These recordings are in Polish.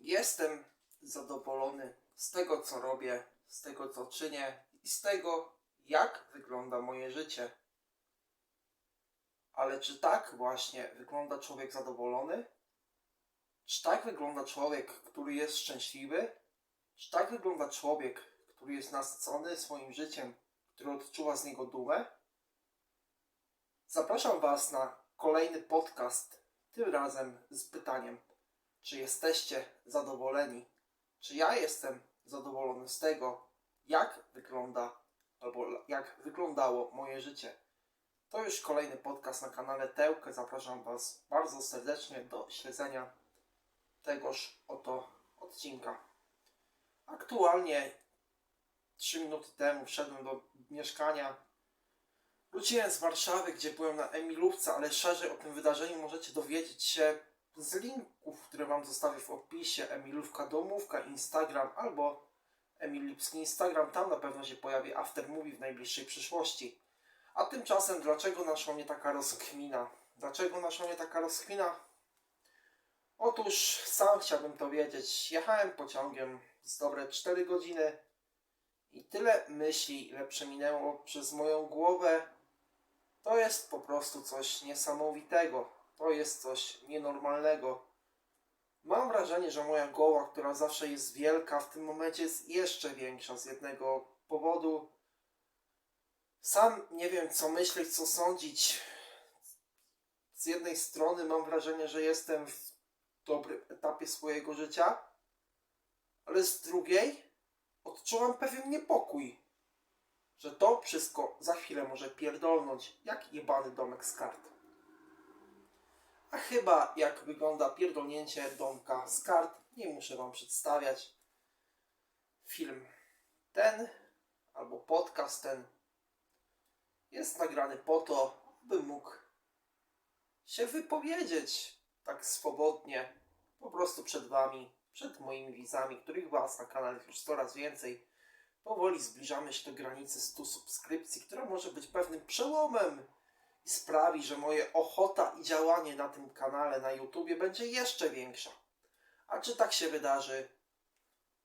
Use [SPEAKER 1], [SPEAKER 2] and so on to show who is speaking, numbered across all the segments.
[SPEAKER 1] Jestem zadowolony z tego, co robię, z tego, co czynię i z tego, jak wygląda moje życie. Ale czy tak właśnie wygląda człowiek zadowolony? Czy tak wygląda człowiek, który jest szczęśliwy? Czy tak wygląda człowiek, który jest nasycony swoim życiem, który odczuwa z niego dumę? Zapraszam Was na kolejny podcast, tym razem z pytaniem, czy jesteście zadowoleni? Czy ja jestem zadowolony z tego, jak wygląda albo jak wyglądało moje życie? To już kolejny podcast na kanale Tełkę. Zapraszam Was bardzo serdecznie do śledzenia tegoż oto odcinka. Aktualnie 3 minuty temu wszedłem do mieszkania. Wróciłem z Warszawy, gdzie byłem na Emilówce, ale szerzej o tym wydarzeniu możecie dowiedzieć się z linków, które Wam zostawię w opisie. Emilówka Domówka, Instagram albo Emil Lipski Instagram. Tam na pewno się pojawi After Movie w najbliższej przyszłości. A tymczasem, dlaczego naszła mnie taka rozkmina? Dlaczego naszła mnie taka rozkmina? Otóż sam chciałbym to wiedzieć. Jechałem pociągiem z dobre 4 godziny i tyle myśli, ile przeminęło przez moją głowę, to jest po prostu coś niesamowitego. To jest coś nienormalnego. Mam wrażenie, że moja głowa, która zawsze jest wielka, w tym momencie jest jeszcze większa z jednego powodu. Sam nie wiem, co myśleć, co sądzić. Z jednej strony mam wrażenie, że jestem w dobrym etapie swojego życia, ale z drugiej odczuwam pewien niepokój, że to wszystko za chwilę może pierdolnąć jak jebany domek z kart. A chyba jak wygląda pierdolnięcie domka z kart, nie muszę Wam przedstawiać. Film ten albo podcast ten jest nagrany po to, by mógł się wypowiedzieć tak swobodnie, po prostu przed Wami, przed moimi widzami, których Was na kanale już coraz więcej. Powoli zbliżamy się do granicy 100 subskrypcji, która może być pewnym przełomem sprawi, że moje ochota i działanie na tym kanale na YouTubie będzie jeszcze większa. A czy tak się wydarzy?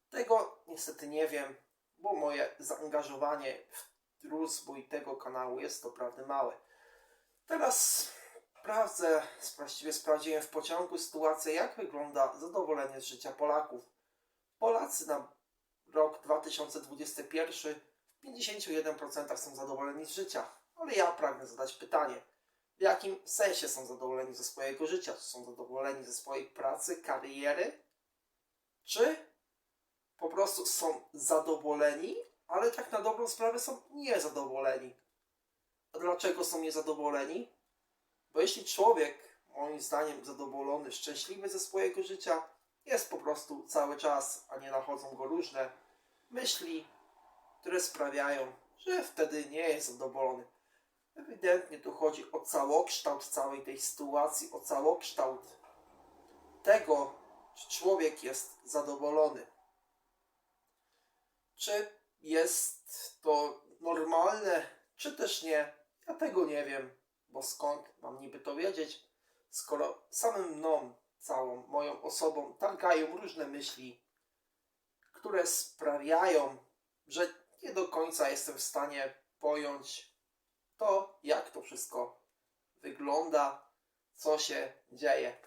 [SPEAKER 1] Tego niestety nie wiem, bo moje zaangażowanie w rozwój tego kanału jest doprawdy małe. Teraz sprawdzę, właściwie sprawdziłem w pociągu sytuację, jak wygląda zadowolenie z życia Polaków. Polacy na rok 2021 w 51% są zadowoleni z życia. Ale ja pragnę zadać pytanie. W jakim sensie są zadowoleni ze swojego życia? Czy są zadowoleni ze swojej pracy, kariery? Czy po prostu są zadowoleni, ale tak na dobrą sprawę są niezadowoleni? A dlaczego są niezadowoleni? Bo jeśli człowiek, moim zdaniem, zadowolony, szczęśliwy ze swojego życia, jest po prostu cały czas, a nie nachodzą go różne myśli, które sprawiają, że wtedy nie jest zadowolony. Ewidentnie tu chodzi o całokształt całej tej sytuacji, o całokształt tego, czy człowiek jest zadowolony. Czy jest to normalne, czy też nie? Ja tego nie wiem, bo skąd mam niby to wiedzieć, skoro samym mną, całą moją osobą targają różne myśli, które sprawiają, że nie do końca jestem w stanie pojąć to, jak to wszystko wygląda, co się dzieje.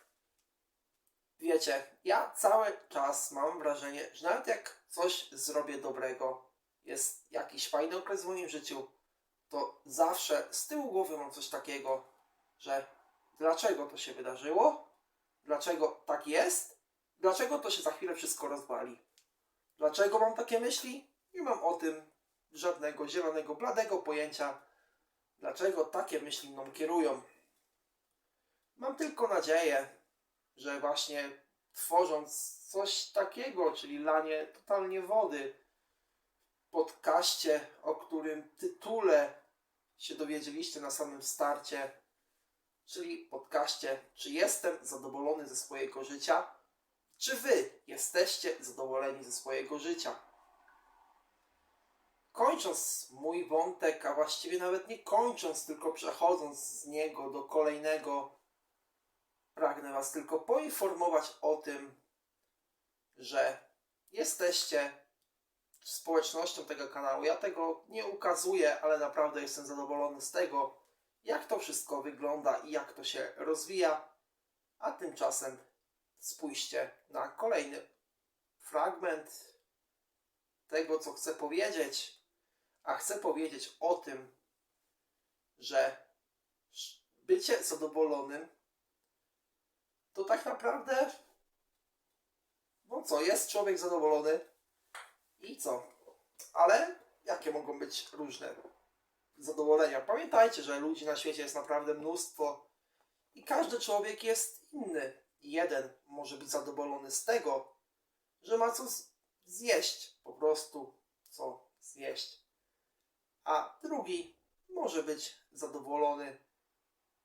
[SPEAKER 1] Wiecie, ja cały czas mam wrażenie, że nawet jak coś zrobię dobrego, jest jakiś fajny okres w moim życiu, to zawsze z tyłu głowy mam coś takiego, że dlaczego to się wydarzyło? Dlaczego tak jest? Dlaczego to się za chwilę wszystko rozwali? Dlaczego mam takie myśli? Nie mam o tym żadnego zielonego, bladego pojęcia, dlaczego takie myśli mną kierują. Mam tylko nadzieję, że właśnie tworząc coś takiego, czyli lanie totalnie wody podcaście, o którym tytule się dowiedzieliście na samym starcie, czyli podcaście, czy jestem zadowolony ze swojego życia, czy wy jesteście zadowoleni ze swojego życia. Kończąc mój wątek, a właściwie nawet nie kończąc, tylko przechodząc z niego do kolejnego, pragnę Was tylko poinformować o tym, że jesteście społecznością tego kanału. Ja tego nie ukazuję, ale naprawdę jestem zadowolony z tego, jak to wszystko wygląda i jak to się rozwija. A tymczasem spójrzcie na kolejny fragment tego, co chcę powiedzieć. A chcę powiedzieć o tym, że bycie zadowolonym to tak naprawdę no co, jest człowiek zadowolony i co? Ale jakie mogą być różne zadowolenia? Pamiętajcie, że ludzi na świecie jest naprawdę mnóstwo i każdy człowiek jest inny. Jeden może być zadowolony z tego, że ma co zjeść, po prostu co zjeść. A drugi może być zadowolony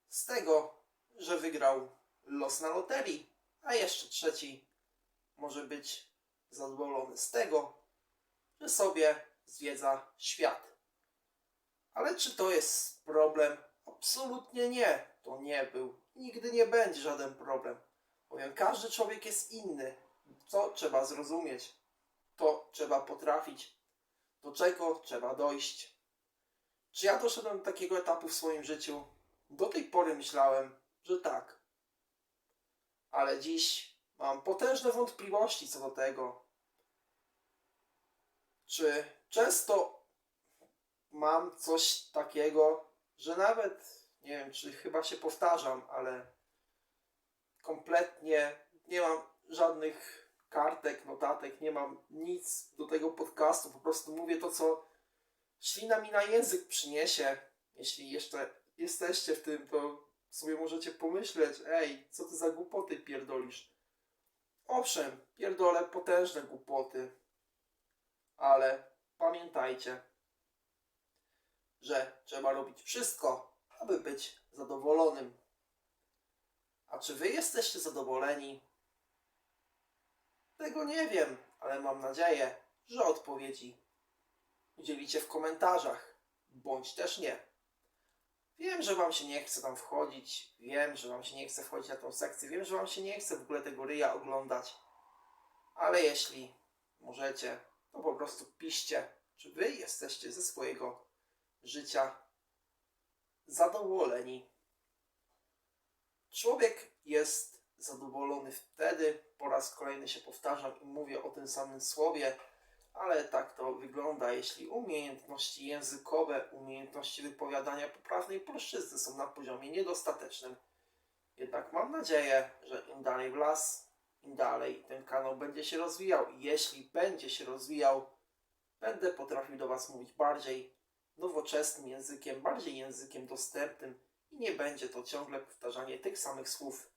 [SPEAKER 1] z tego, że wygrał los na loterii, a jeszcze trzeci może być zadowolony z tego, że sobie zwiedza świat. Ale czy to jest problem? Absolutnie nie. To nie był. Nigdy nie będzie żaden problem. Bowiem każdy człowiek jest inny. Co trzeba zrozumieć? To trzeba potrafić. Do czego trzeba dojść? Czy ja doszedłem do takiego etapu w swoim życiu? Do tej pory myślałem, że tak. Ale dziś mam potężne wątpliwości co do tego. Czy często mam coś takiego, że nawet nie wiem, czy chyba się powtarzam, ale kompletnie nie mam żadnych kartek, notatek, nie mam nic do tego podcastu. Po prostu mówię to, co ślina mi na język przyniesie. Jeśli jeszcze jesteście w tym, to sobie możecie pomyśleć, ej, co ty za głupoty pierdolisz. Owszem, pierdolę potężne głupoty, ale pamiętajcie, że trzeba robić wszystko, aby być zadowolonym. A czy wy jesteście zadowoleni? Tego nie wiem, ale mam nadzieję, że odpowiedzi udzielicie w komentarzach, bądź też nie. Wiem, że wam się nie chce tam wchodzić, wiem, że wam się nie chce wchodzić na tą sekcję, wiem, że wam się nie chce w ogóle tego ryja oglądać, ale jeśli możecie, to po prostu piszcie, czy wy jesteście ze swojego życia zadowoleni. Człowiek jest zadowolony wtedy, po raz kolejny się powtarzam i mówię o tym samym słowie, ale tak to wygląda, jeśli umiejętności językowe, umiejętności wypowiadania poprawnej polszczyzny są na poziomie niedostatecznym. Jednak mam nadzieję, że im dalej w las, im dalej ten kanał będzie się rozwijał i jeśli będzie się rozwijał, będę potrafił do Was mówić bardziej nowoczesnym językiem, bardziej językiem dostępnym i nie będzie to ciągle powtarzanie tych samych słów,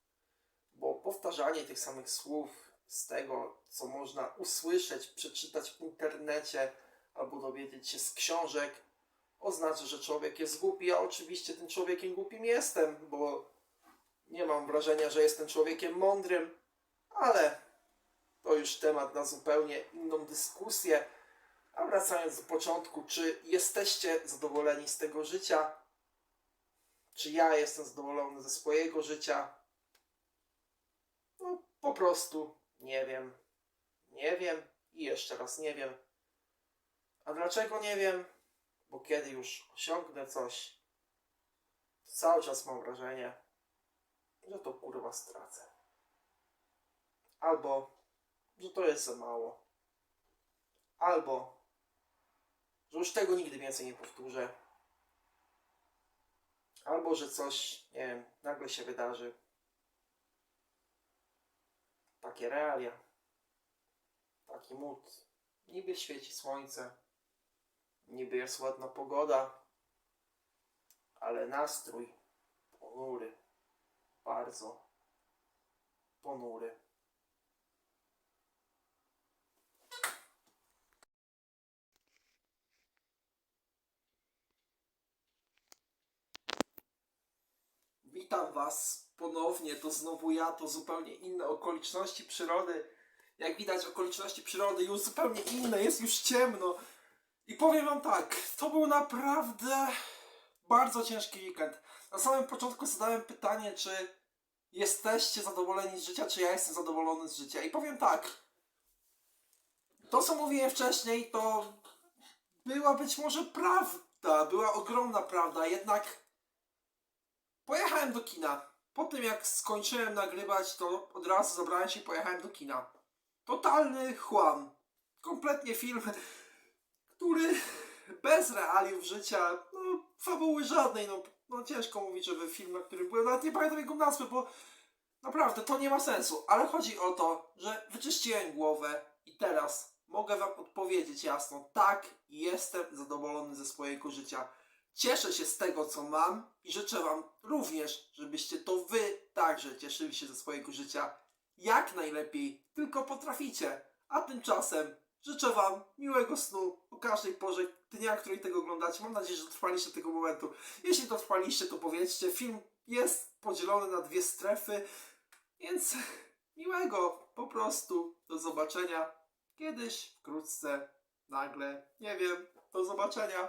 [SPEAKER 1] bo powtarzanie tych samych słów z tego, co można usłyszeć, przeczytać w internecie albo dowiedzieć się z książek, oznacza, że człowiek jest głupi. Ja oczywiście tym człowiekiem głupim jestem, bo nie mam wrażenia, że jestem człowiekiem mądrym, ale to już temat na zupełnie inną dyskusję. A wracając do początku, czy jesteście zadowoleni z tego życia? Czy ja jestem zadowolony ze swojego życia? No, po prostu nie wiem. Nie wiem i jeszcze raz nie wiem. A dlaczego nie wiem? Bo kiedy już osiągnę coś, cały czas mam wrażenie, że to kurwa stracę. Albo, że to jest za mało. Albo, że już tego nigdy więcej nie powtórzę. Albo, że coś, nie wiem, nagle się wydarzy. Takie realia. Taki mód. Niby świeci słońce. Niby jest ładna pogoda. Ale nastrój ponury. Bardzo ponury. Witam Was ponownie, to znowu ja, to zupełnie inne okoliczności przyrody. Jak widać, okoliczności przyrody już zupełnie inne, jest już ciemno. I powiem Wam tak, to był naprawdę bardzo ciężki weekend. Na samym początku zadałem pytanie, czy jesteście zadowoleni z życia, czy ja jestem zadowolony z życia. I powiem tak, to co mówiłem wcześniej, to była być może prawda, była ogromna prawda, jednak pojechałem do kina. Po tym jak skończyłem nagrywać, to od razu zabrałem się i pojechałem do kina. Totalny chłam. Kompletnie film, który bez realiów życia, no fabuły żadnej, no, no ciężko mówić, żeby film, na którym byłem, nawet nie pamiętam jego nazwy, bo naprawdę to nie ma sensu. Ale chodzi o to, że wyczyściłem głowę i teraz mogę wam odpowiedzieć jasno, tak, jestem zadowolony ze swojego życia. Cieszę się z tego, co mam i życzę wam również, żebyście to wy także cieszyli się ze swojego życia jak najlepiej tylko potraficie. A tymczasem życzę wam miłego snu o każdej porze dnia, której tego oglądacie. Mam nadzieję, że dotrwaliście do tego momentu. Jeśli dotrwaliście, to powiedzcie, film jest podzielony na dwie strefy, więc miłego po prostu. Do zobaczenia kiedyś, wkrótce, nagle, nie wiem. Do zobaczenia.